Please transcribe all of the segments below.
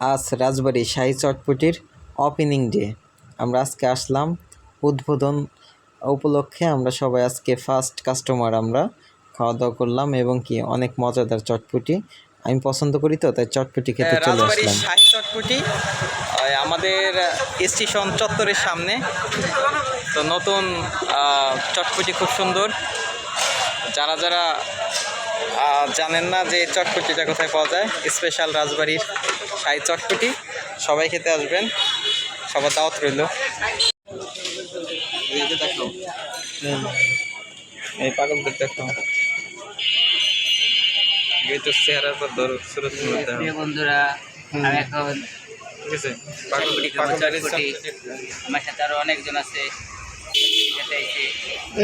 আজ রাজবাড়ি শাহী চটপটির opening day আমরা আজকে আসলাম উদ্বোধন উপলক্ষে। আমরা সবাই আজকে ফার্স্ট কাস্টমার আমরা। খাওয়া দাওয়া করলাম এবং কি অনেক মজাদার চটপটি। আমি পছন্দ করি তো তাই চটপটি খেতে চলে আসলাম। শাহী চটপটি আমাদের স্টেশন চত্বরের সামনে। তো নতুন চটপটি খুব সুন্দর। যারা যারা জানেন না যে চটপটিটা কোথায় পাওয়া যায়? স্পেশাল রাজবাড়ির শাহী চটপটি। সবাই খেতে আসবেন। সবার দাওয়াত রইল। দেখো এই পাগলদের দেখো এই তো চেহারার পর ধরো সুরজ বন্ধুরা আমি এখন ঠিক আছে। চটপটি খাব, চটপটি। আমার সাথে আরও অনেকজন আছে।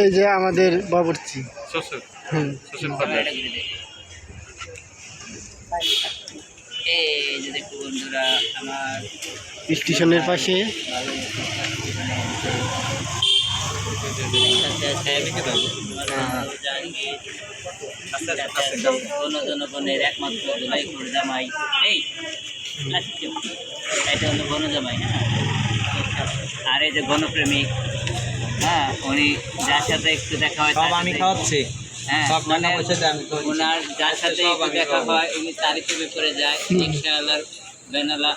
এই যে আমাদের বাবুর্চি। শ্বশুর। শ্বশুর বন্ধুরা আমার স্টেশনের পাশে। জনগণের একমাত্র ধুলাই করে জামাই। এই এটা হলো গণ জামাই হ্যাঁ। আর এই যে গণপ্রেমিক হ্যাঁ উনি যার সাথে একটু দেখা হয় সব আমি খাওয়াচ্ছি। হ্যাঁ মানে। ওনার যার সাথে একটু দেখা হয় উনি তারিখে প্রেমে যায় রিক্সাওয়ালার ভ্যানওয়ালা